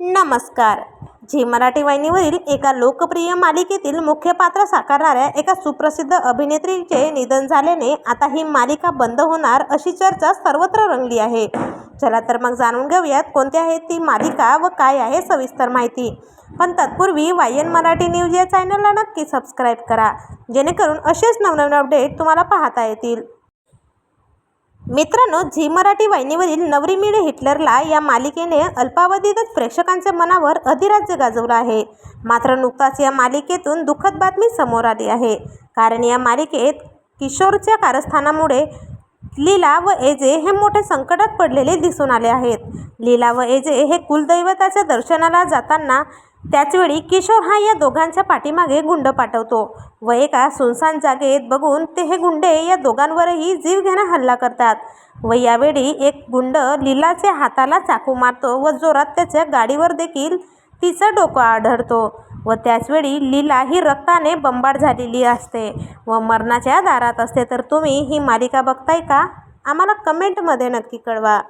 नमस्कार. झी मराठी वाहिनीवरील एका लोकप्रिय मालिकेतील मुख्य पात्र साकारणाऱ्या एका सुप्रसिद्ध अभिनेत्रीचे निधन झाल्याने आता ही मालिका बंद होणार अशी चर्चा सर्वत्र रंगली आहे. चला तर मग जाणून घेऊयात कोणती आहे ती मालिका व काय आहे सविस्तर माहिती. पण तत्पूर्वी वाय एन मराठी न्यूज या चॅनलला नक्की सबस्क्राईब करा जेणेकरून असेच नवनवीन अपडेट तुम्हाला पाहता येतील. मित्रांनो झी मराठी वाहिनीवरील नवरी मिळे हिटलरला या मालिकेने अल्पावधीतच प्रेक्षकांच्या मनावर अधिराज्य गाजवलं आहे. मात्र नुकताच या मालिकेतून दुःखद बातमी समोर आली आहे. कारण या मालिकेत किशोरच्या कारस्थानामुळे लीला व एजे हे मोठे संकटात पडलेले दिसून आले आहेत. लीला व एजे हे कुलदैवताच्या दर्शनाला जाताना त्याचवेळी किशोर हा या दोघांच्या पाठीमागे गुंड पाठवतो व एका सुनसान जागेत बघून ते हे गुंडे या दोघांवरही जीवघेणा हल्ला करतात व यावेळी एक गुंड लीलाच्या हाताला चाकू मारतो व जोरात त्याच्या गाडीवर देखील तिचं डोकं आढळतो. व त्याचवेळी लीला ही रक्ताने बंबाड झालेली असते व मरणाच्या दारात असते तर तुम्ही ही मालिका बघताय का? आम्हाला कमेंटमध्ये नक्की कळवा.